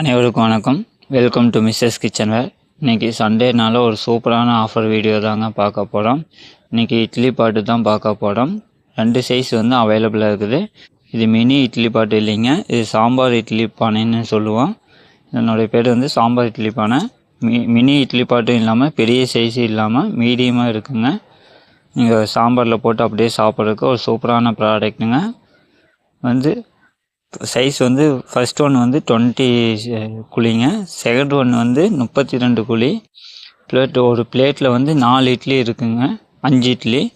அனைவருக்கும் வணக்கம். Welcome to Mrs kitchen where இன்றைக்கி சண்டேனால ஒரு சூப்பரான ஆஃபர் வீடியோ தாங்க பார்க்க போகிறோம் இன்றைக்கி இட்லி பாட்டு தான் பார்க்க போகிறோம் ரெண்டு சைஸ் வந்து அவைலபிளாக இருக்குது. இது மினி இட்லி பாட்டு இல்லைங்க. இது சாம்பார் இட்லி பானைன்னு சொல்லுவோம். என்னுடைய பேர் வந்து சாம்பார் இட்லி பானை. மி மினி இட்லி பாட்டும் இல்லாமல் பெரிய சைஸு இல்லாமல் மீடியமாக இருக்குங்க. நீங்கள் சாம்பாரில் போட்டு அப்படியே சாப்பிட்றதுக்கு ஒரு சூப்பரான ப்ராடக்ட்டுங்க வந்து சைஸ் வந்து ஃபஸ்ட் ஒன் வந்து டுவெண்ட்டி eh, குழிங்க. செகண்ட் ஒன் வந்து முப்பத்தி ரெண்டு குழி. பிளேட் ஒரு பிளேட்டில் வந்து நாலு இட்லி இருக்குங்க. அஞ்சு இட்லி.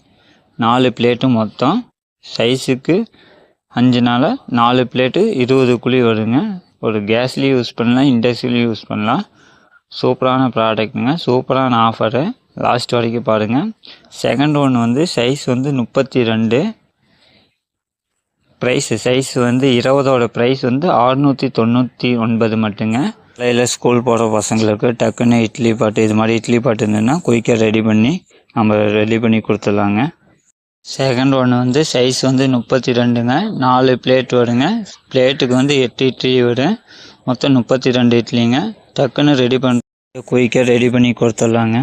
நாலு பிளேட்டு மொத்தம். சைஸுக்கு அஞ்சு நாலு பிளேட்டு இருபது குழி வருங்க. ஒரு கேஸ்லேயும் யூஸ் பண்ணலாம் இண்டக்ஷன்லேயும் யூஸ் பண்ணலாம். சூப்பரான ப்ராடக்ட்டுங்க சூப்பரான ஆஃபரு லாஸ்ட் வரைக்கும் பாருங்கள் செகண்ட் ஒன் வந்து சைஸ் வந்து முப்பத்தி ரெண்டு ப்ரைஸு சைஸ் வந்து இருபதோட ப்ரைஸ் வந்து அறுநூற்றி தொண்ணூற்றி ஒன்பது மட்டுங்க. காலையில் ஸ்கூல் போகிற பசங்களுக்கு டக்குன்னு இட்லி பாட்டு இது மாதிரி இட்லி பாட்டு இருந்ததுன்னா குயிக்காக ரெடி பண்ணி நம்ம ரெடி பண்ணி கொடுத்துடலாங்க. செகண்ட் ஒன்று வந்து சைஸ் வந்து முப்பத்தி ரெண்டுங்க நாலு பிளேட் வருங்க. பிளேட்டுக்கு வந்து எட்டு இட்லி வரும் மொத்தம் முப்பத்தி ரெண்டு இட்லிங்க. டக்குன்னு ரெடி பண்ண குயிக்காக ரெடி பண்ணி கொடுத்துடலாங்க.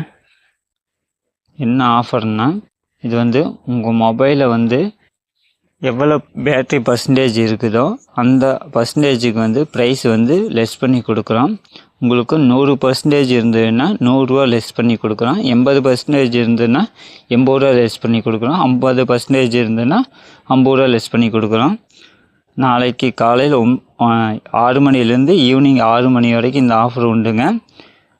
என்ன ஆஃபர்னால் இது வந்து உங்கள் மொபைலை வந்து எவ்வளோ பேட்ரி பர்சன்டேஜ் இருக்குதோ அந்த பர்சன்டேஜுக்கு வந்து ப்ரைஸ் வந்து லெஸ் பண்ணி கொடுக்குறோம். உங்களுக்கு நூறு பர்சன்டேஜ் இருந்ததுன்னா நூறுரூவா லெஸ் பண்ணி கொடுக்குறோம். எண்பது பர்சன்டேஜ் இருந்ததுன்னா எண்பது ரூபா லெஸ் பண்ணி கொடுக்குறோம். ஐம்பது பர்சன்டேஜ் இருந்ததுன்னா ஐம்பது ரூபா லெஸ் பண்ணி கொடுக்குறோம். நாளைக்கு காலையில் ஒம் ஆறு மணிலேருந்து ஈவினிங் ஆறு மணி வரைக்கும் இந்த ஆஃபர் உண்டுங்க.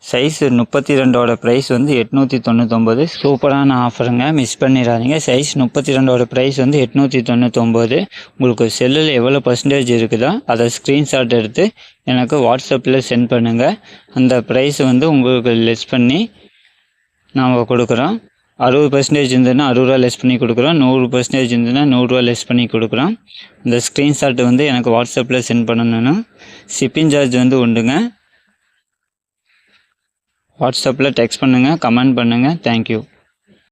சைஸ் முப்பத்தி ரெண்டோட ப்ரைஸ் வந்து எட்நூற்றி தொண்ணூத்தொம்பது சூப்பரான ஆஃபருங்க மிஸ் பண்ணிடாதீங்க. சைஸ் முப்பத்தி ரெண்டோட ப்ரைஸ் வந்து எட்நூற்றி தொண்ணூத்தொம்பது உங்களுக்கு செல்லில் எவ்வளோ பர்சன்டேஜ் இருக்குதோ அதை ஸ்க்ரீன்ஷாட் எடுத்து எனக்கு வாட்ஸ்அப்பில் சென்ட் பண்ணுங்கள் அந்த ப்ரைஸ் வந்து உங்களுக்கு லெஸ் பண்ணி நாம் கொடுக்குறோம். அறுபது பர்சன்டேஜ் இருந்ததுன்னா அறுபது ரூபா லெஸ் பண்ணி கொடுக்குறோம். நூறு பர்சன்டேஜ் இருந்ததுன்னா நூறுரூவா லெஸ் பண்ணி கொடுக்குறோம். இந்த ஸ்க்ரீன்ஷாட் வந்து எனக்கு வாட்ஸ்அப்பில் சென்ட் பண்ணணும்னா ஷிப்பிங் சார்ஜ் வந்து உண்டுங்க. வாட்ஸ்அப்பில் டெக்ஸ்ட் பண்ணுங்கள் கமெண்ட் பண்ணுங்கள் தேங்க்யூ